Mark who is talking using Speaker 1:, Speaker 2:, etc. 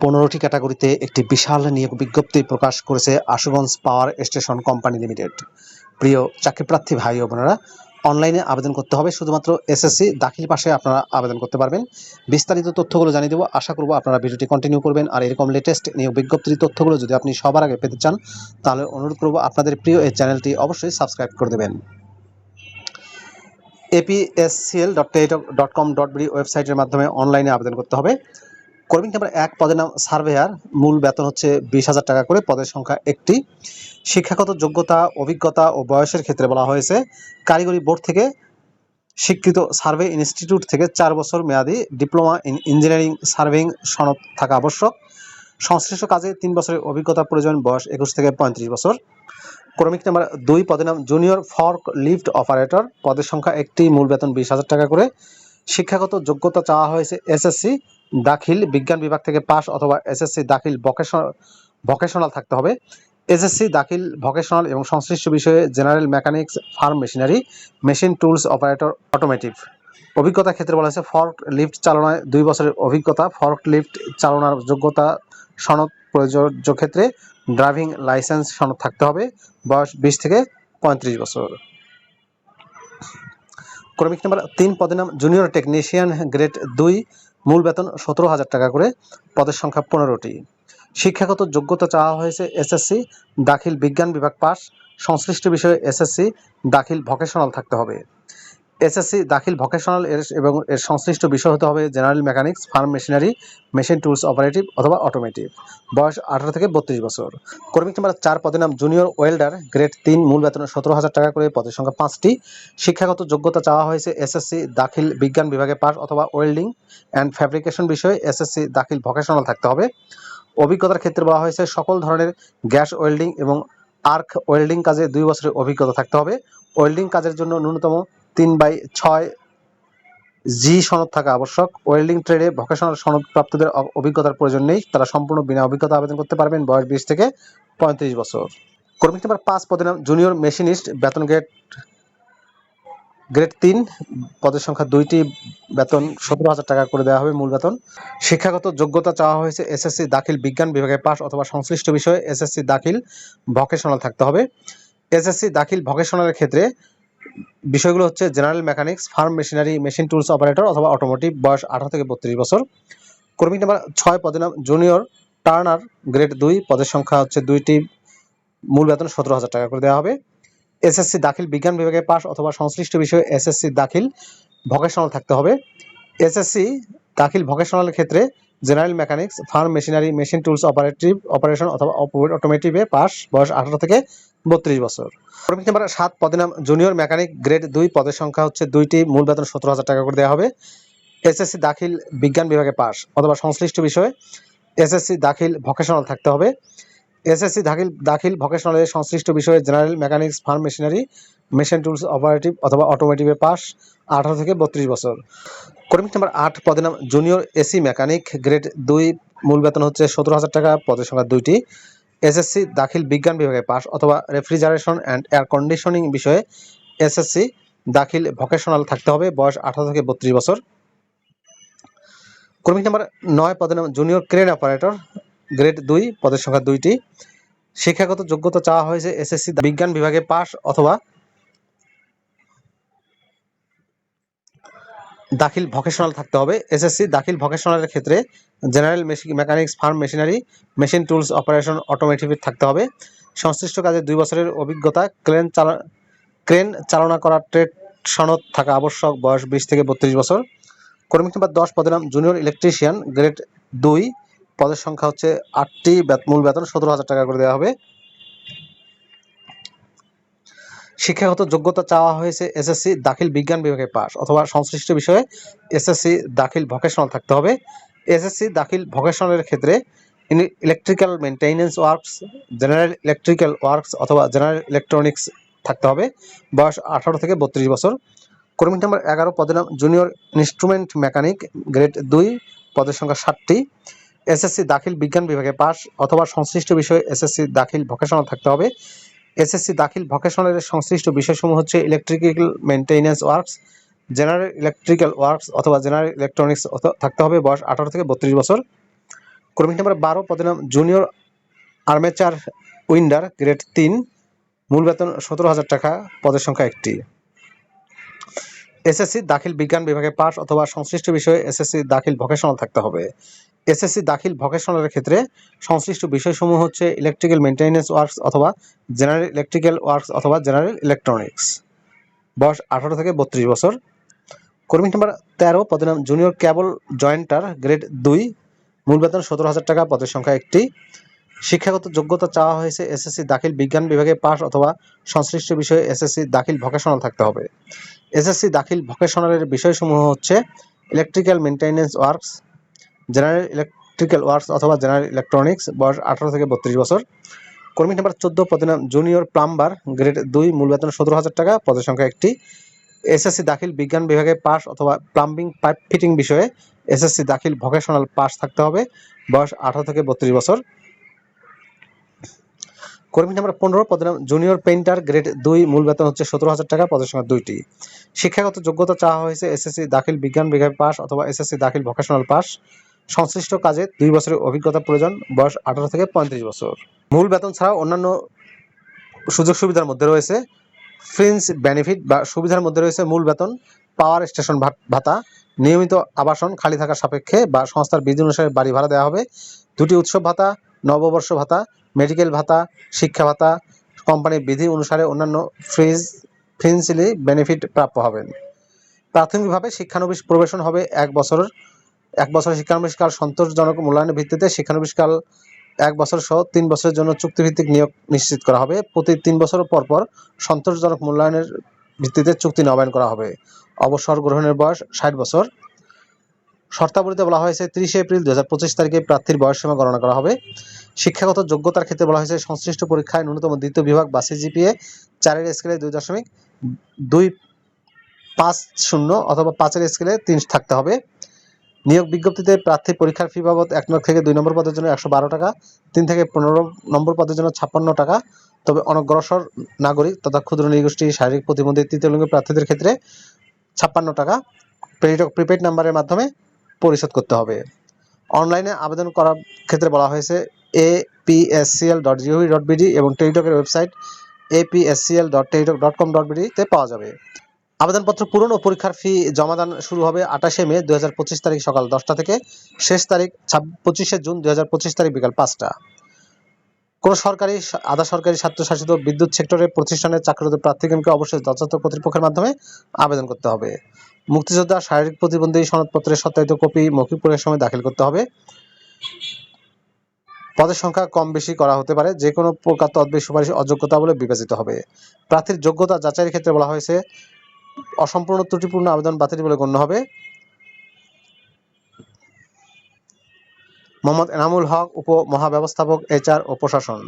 Speaker 1: পনেরোটি ক্যাটাগরিতে একটি বিশাল নিয়োগ বিজ্ঞপ্তি প্রকাশ করেছে Ashuganj power station company limited. প্রিয় চাকরিপ্রার্থী ভাই ও বোনেরা, অনলাইনে আবেদন করতে হবে। শুধুমাত্র এসএসসি দাখিল পাশে আপনারা আবেদন করতে পারবেন। বিস্তারিত তথ্যগুলো জানিয়ে দেবো। আশা করব আপনারা ভিডিওটি কন্টিনিউ করবেন। আর এরকম লেটেস্ট নিয়োগ বিজ্ঞপ্তির তথ্যগুলো যদি আপনি সবার আগে পেতে চান, তাহলে অনুরোধ করব আপনাদের প্রিয় এই চ্যানেলটি অবশ্যই সাবস্ক্রাইব করে দেবেন। APSCL dot dot com dot B ওয়েবসাইটের মাধ্যমে অনলাইনে আবেদন করতে হবে। কর্মী নাম্বার এক পদের নাম সার্ভেয়ার, মূল বেতন হচ্ছে বিশ হাজার টাকা করে। পদের সংখ্যা একটি। শিক্ষাগত যোগ্যতা, অভিজ্ঞতা ও বয়সের ক্ষেত্রে বলা হয়েছে, কারিগরি বোর্ড থেকে স্বীকৃত সার্ভে ইনস্টিটিউট থেকে চার বছর মেয়াদি ডিপ্লোমা ইন ইঞ্জিনিয়ারিং সার্ভেইং সনদ থাকা আবশ্যক। সংশ্লিষ্ট কাজে তিন বছরের অভিজ্ঞতা প্রয়োজন, বয়স একুশ থেকে পঁয়ত্রিশ বছর। ক্রমিক নাম্বার দুই পদের নাম জুনিয়র ফর্ক লিফট অপারেটর। পদের সংখ্যা একটি, মূল বেতন বিশ হাজার টাকা করে। শিক্ষাগত যোগ্যতা চাওয়া হয়েছে এসএসসি, দাখিল বিজ্ঞান বিভাগ থেকে পাস অথবা এসএসসি দাখিল ভোকেশনাল থাকতে হবে। এসএসসি দাখিল ভোকেশনাল এবং সংশ্লিষ্ট বিষয়ে general mechanics, farm machinery, machine tools operator automotive. অভিজ্ঞতার ক্ষেত্রে বলা হয়েছে ফর্ক লিফট চালনায় দুই বছরের অভিজ্ঞতা ফর্ক লিফট চালনার যোগ্যতা সনদ প্রযোজ্য ক্ষেত্রে ড্রাইভিং লাইসেন্স সনদ থাকতে হবে। বয়স বিশ থেকে পঁয়ত্রিশ বছর। ক্রমিক নাম্বার তিন, পদের নাম জুনিয়র টেকনিশিয়ান গ্রেড দুই, মূল বেতন সতেরো হাজার টাকা করে, পদের সংখ্যা পনেরোটি। শিক্ষাগত যোগ্যতা চাওয়া হয়েছে এসএসসি, দাখিল বিজ্ঞান বিভাগ পাস, সংশ্লিষ্ট বিষয়ে এসএসসি, দাখিল ভকেশনাল থাকতে হবে। এসএসসি দাখিল ভোকেশনাল এর এবং এর সংশ্লিষ্ট বিষয় হতে হবে general mechanics farm machinery machine tools operative অথবা অটোমেটিভ বয়স আঠারো থেকে বত্রিশ বছর। কর্মী নাম্বার চার পদের নাম জুনিয়র ওয়েল্ডার গ্রেড তিন, মূল বেতন সতেরো হাজার টাকা করে পদের সংখ্যা পাঁচটি। শিক্ষাগত যোগ্যতা চাওয়া হয়েছে এসএসসি দাখিল বিজ্ঞান বিভাগে পাস অথবা ওয়েল্ডিং অ্যান্ড ফ্যাব্রিকেশন বিষয়ে এসএসসি দাখিল ভোকেশনাল থাকতে হবে। অভিজ্ঞতার ক্ষেত্রে বলা হয়েছে সকল ধরনের গ্যাস ওয়েল্ডিং এবং আর্ক ওয়েল্ডিং কাজে দুই বছরের অভিজ্ঞতা থাকতে হবে। ওয়েল্ডিং কাজের জন্য ন্যূনতম তিন বাই ছয় জি সনদ থাকা আবশ্যক। ওয়েল্ডিং ট্রেডে ভোকেশনাল সনদ প্রাপ্তদের অভিজ্ঞতার প্রয়োজন নেই। তারা সম্পূর্ণ বিনা অভিজ্ঞতা আবেদন করতে পারবেন বয়স বিশ থেকে পঁয়ত্রিশ বছর। কর্মী নাম্বার পাঁচ পদের নাম জুনিয়র মেশিনিস্ট বেতন গ্রেড গ্রেড তিন। পদের সংখ্যা দুইটি, বেতন সতেরো হাজার টাকা করে দেওয়া হবে মূল বেতন। শিক্ষাগত যোগ্যতা চাওয়া হয়েছে এসএসসি দাখিল বিজ্ঞান বিভাগে পাস অথবা সংশ্লিষ্ট বিষয়ে এসএসসি দাখিল ভোকেশনাল থাকতে হবে। এসএসসি দাখিল ভকেশনালের ক্ষেত্রে বিষয়গুলো হচ্ছে general mechanics, farm machinery, machine tools operator অথবা অটোমোটিভ বয়স আঠারো থেকে বত্রিশ বছর। কর্মী নাম্বার ছয়, পদের নাম জুনিয়র টার্নার গ্রেড দুই, পদের সংখ্যা হচ্ছে দুইটি, মূল বেতন সতেরো হাজার টাকা করে দেওয়া হবে। এসএসসি দাখিল বিজ্ঞান বিভাগে পাস অথবা সংশ্লিষ্ট বিষয়ে এসএসসি দাখিল ভোকেশনাল থাকতে হবে। এসএসসি দাখিল ভোকেশনালের ক্ষেত্রে general mechanics, farm machinery, machine tools operative, operation অথবা অটোমেটিভে পাস বয়স আঠারো থেকে বত্রিশ বছর। কর্মী নাম্বার সাত পদে নাম জুনিয়র মেকানিক, গ্রেড দুই পদের সংখ্যা হচ্ছে দুইটি, মূল বেতন সতেরো হাজার টাকা করে দেওয়া হবে। এসএসসি দাখিল বিজ্ঞান বিভাগে পাস অথবা সংশ্লিষ্ট বিষয়ে এসএসসি দাখিল ভোকেশনাল থাকতে হবে। এসএসসি দাখিল দাখিল ভোকেশনালের সংশ্লিষ্ট বিষয়ে general mechanics, farm machinery machine tools operative অথবা অটোমেটিভে পাস আঠারো থেকে বত্রিশ বছর। কর্মী নাম্বার আট পদের নাম জুনিয়র এসি মেকানিক গ্রেড দুই, মূল বেতন হচ্ছে সতেরো হাজার টাকা, পদের সংখ্যা দুইটি। এসএসসি দাখিল বিজ্ঞান বিভাগে পাস অথবা রেফ্রিজারেশন অ্যান্ড এয়ার কন্ডিশনিং বিষয়ে এসএসসি দাখিল ভোকেশনাল থাকতে হবে, বয়স আঠারো থেকে বত্রিশ বছর। কর্মী নাম্বার নয় পদের নাম জুনিয়র ক্রেন অপারেটর গ্রেড দুই, পদের সংখ্যা দুইটি। শিক্ষাগত যোগ্যতা চাওয়া হয়েছে এসএসসি বিজ্ঞান বিভাগে পাস অথবা দাখিল ভোকেশনাল থাকতে হবে। এসএসসি দাখিল ভোকেশনালের ক্ষেত্রে general mechanics, farm machinery, machine tools operation automotive থাকতে হবে। সংশ্লিষ্ট কাজে দুই বছরের অভিজ্ঞতা, ক্রেন চালা ক্রেন চালনা করার ট্রেড সনদ থাকা আবশ্যক। বয়স বিশ থেকে বত্রিশ বছর। কর্মী নাম্বার দশ পদের নাম জুনিয়র ইলেকট্রিশিয়ান গ্রেড দুই। পদের সংখ্যা হচ্ছে আটটি। মূল বেতন সতেরো হাজার টাকা করে দেওয়া হবে। শিক্ষাগত যোগ্যতা চাওয়া হয়েছে এসএসসি দাখিল বিজ্ঞান বিভাগে পাস অথবা সংশ্লিষ্ট বিষয়ে এসএসসি দাখিল ভোকেশনাল থাকতে হবে। এসএসসি দাখিল ভোকেশনালের ক্ষেত্রে electrical maintenance works general electrical works অথবা জেনারেল ইলেকট্রনিক্স থাকতে হবে। বয়স আঠারো থেকে বত্রিশ বছর। কর্মী নাম্বার এগারো, পদের নাম জুনিয়র ইনস্ট্রুমেন্ট মেকানিক গ্রেড দুই, পদের সংখ্যা ষাটটি। এসএসসি দাখিল বিজ্ঞান বিভাগে পাস অথবা সংশ্লিষ্ট বিষয়ে এসএসসি দাখিল ভোকেশনাল থাকতে হবে। এসএসসি দাখিল ভোকেশনালের সংশ্লিষ্ট বিষয়সমূহ হচ্ছে electrical maintenance works general electrical works অথবা জেনারেল ইলেকট্রনিক্স থাকতে হবে, বয়স আঠারো থেকে বত্রিশ বছর। কর্মী নাম্বার বারো, পদের নাম জুনিয়র আর্মেচার উইন্ডার গ্রেড তিন, মূল বেতন সতেরো হাজার টাকা, পদের সংখ্যা একটি। এসএসসি দাখিল বিজ্ঞান বিভাগে পাস অথবা সংশ্লিষ্ট বিষয়ে এসএসসি দাখিল ভোকেশনাল থাকতে হবে। এসএসসি দাখিল ভোকেশনালের ক্ষেত্রে সংশ্লিষ্ট বিষয়সমূহ হচ্ছে ইলেকট্রিক্যাল মেইনটেনেন্স ওয়ার্কস অথবা জেনারেল ইলেকট্রিক্যাল ওয়ার্কস অথবা জেনারেল ইলেকট্রনিক্স বয়স আঠারো থেকে বত্রিশ বছর। কর্মী নাম্বার তেরো, পদের নাম জুনিয়র ক্যাবল জয়েন্টার গ্রেড দুই। মূল বেতন সতেরো হাজার টাকা, পদের সংখ্যা একটি। শিক্ষাগত যোগ্যতা চাওয়া হয়েছে এসএসসি দাখিল বিজ্ঞান বিভাগে পাস অথবা সংশ্লিষ্ট বিষয়ে এসএসসি দাখিল ভোকেশনাল থাকতে হবে। এসএসসি দাখিল ভোকেশনালের বিষয়সমূহ হচ্ছে electrical maintenance works general electrical works অথবা জেনারেল ইলেকট্রনিক্স বয়স আঠারো থেকে বত্রিশ বছর। কর্মী নাম্বার চোদ্দ নাম জুনিয়র প্লাম্বার গ্রেড দুই, মূল বেতন সতেরো হাজার টাকা, পদের সংখ্যা একটি। এসএসসি দাখিল বিজ্ঞান বিভাগে পাস অথবা প্লাম্বিং পাইপ ফিটিং বিষয়ে এসএসসি দাখিল ভোকেশনাল পাস থাকতে হবে, বয়স আঠারো থেকে বত্রিশ বছর। কর্মী নাম্বার পনেরো পদের নাম জুনিয়র পেইন্টার গ্রেড দুই, মূল বেতন হচ্ছে সতেরো হাজার টাকা, পদের সংখ্যা দুইটি। শিক্ষাগত যোগ্যতা চাওয়া হয়েছে এসএসসি দাখিল বিজ্ঞান বিভাগে পাস অথবা এসএসসি দাখিল ভোকেশনাল পাস সংশ্লিষ্ট কাজে দুই বছরের অভিজ্ঞতা প্রয়োজন, বয়স আঠারো থেকে পঁয়ত্রিশ বছর। মূল বেতন ছাড়াও অন্যান্য সুযোগ সুবিধার মধ্যে রয়েছে। ফ্রিন্স বেনিফিট বা সুবিধার মধ্যে রয়েছে মূল বেতন, পাওয়ার স্টেশন ভাতা, নিয়মিত আবাসন খালি থাকার সাপেক্ষে বা সংস্থার বিধি অনুসারে বাড়ি ভাড়া দেওয়া হবে। দুটি উৎসব ভাতা, নববর্ষ ভাতা, মেডিকেল ভাতা, শিক্ষা ভাতা, কোম্পানির বিধি অনুসারে অন্যান্য ফ্রিজ ফিন্সিলি বেনিফিট প্রাপ্য হবেন। প্রাথমিকভাবে শিক্ষানবিশ প্রবেশন হবে এক বছরের এক বছরের শিক্ষানবিশকাল সন্তোষজনক মূল্যায়নের ভিত্তিতে শিক্ষানবিশকাল এক বছর সহ তিন বছরের জন্য চুক্তিভিত্তিক নিয়োগ নিশ্চিত করা হবে। প্রতি তিন বছর পর পর সন্তোষজনক মূল্যায়নের ভিত্তিতে চুক্তি নবায়ন করা হবে। অবসর গ্রহণের বয়স ষাট বছর। শর্তাবলীতে বলা হয়েছে, তিরিশে এপ্রিল দুই হাজার পঁচিশ তারিখে প্রার্থীর বয়সসীমা গণনা করা হবে। শিক্ষাগত যোগ্যতার ক্ষেত্রে বলা হয়েছে, সংশ্লিষ্ট পরীক্ষায় ন্যূনতম দ্বিতীয় বিভাগ বা সিজিপিএ চারের স্কেলে দুই দশমিক দুই পাঁচ শূন্য অথবা পাঁচের স্কেলে তিন থাকতে হবে। নিয়োগ বিজ্ঞপ্তিতে প্রার্থী পরীক্ষার ফি বাবদ এক নম্বর থেকে দুই নম্বর পদের জন্য একশো বারো টাকা, তিন থেকে পনেরো নম্বর পদের জন্য ছাপ্পান্ন টাকা। তবে অনগ্রসর নাগরিক তথা ক্ষুদ্র নৃগোষ্ঠী শারীরিক প্রতিবন্ধী, তৃতীয় লিঙ্গের প্রার্থীদের ক্ষেত্রে ছাপ্পান্ন টাকা প্রিপেড নাম্বারের মাধ্যমে পরিশোধ করতে হবে। অনলাইনে আবেদন করার ক্ষেত্রে বলা হয়েছে A PSCL dot GOV dot BD এবং টেলিটকের website APSCL dot Teletalk dot com dot বিডিতে পাওয়া যাবে। আবেদনপত্র পূরণ ও পরীক্ষার ফি জমাদান শুরু হবে আঠাশে মে দু তারিখ সকাল দশটা থেকে। শেষ তারিখ পঁচিশে জুন দু তারিখ বিকাল পাঁচটা। কোন সরকারি আধা সরকারি স্বায়ত্তশাসিত বিদ্যুৎ সেক্টরের প্রতিষ্ঠানে চাকরিরত প্রার্থীগণকে অবশ্যই যথাযথ কর্তৃপক্ষের মাধ্যমে আবেদন করতে হবে। মুক্তিযোদ্ধা শারীরিক প্রতিবন্ধী সনদপত্রের সত্যায়িত কপি মৌখিক সময় দাখিল করতে হবে। পদের সংখ্যা কম বেশি করা হতে পারে যে কোনো প্রকার তদবির সুপারিশ অযোগ্যতা বলে বিবেচিত হবে। প্রার্থীর যোগ্যতা যাচাইয়ের ক্ষেত্রে বলা হয়েছে অসম্পূর্ণ ত্রুটিপূর্ণ আবেদন বাতিল বলে গণ্য হবে। মোহাম্মদ এনামুল হক উপ মহাব্যবস্থাপক এইচআর ও প্রশাসন।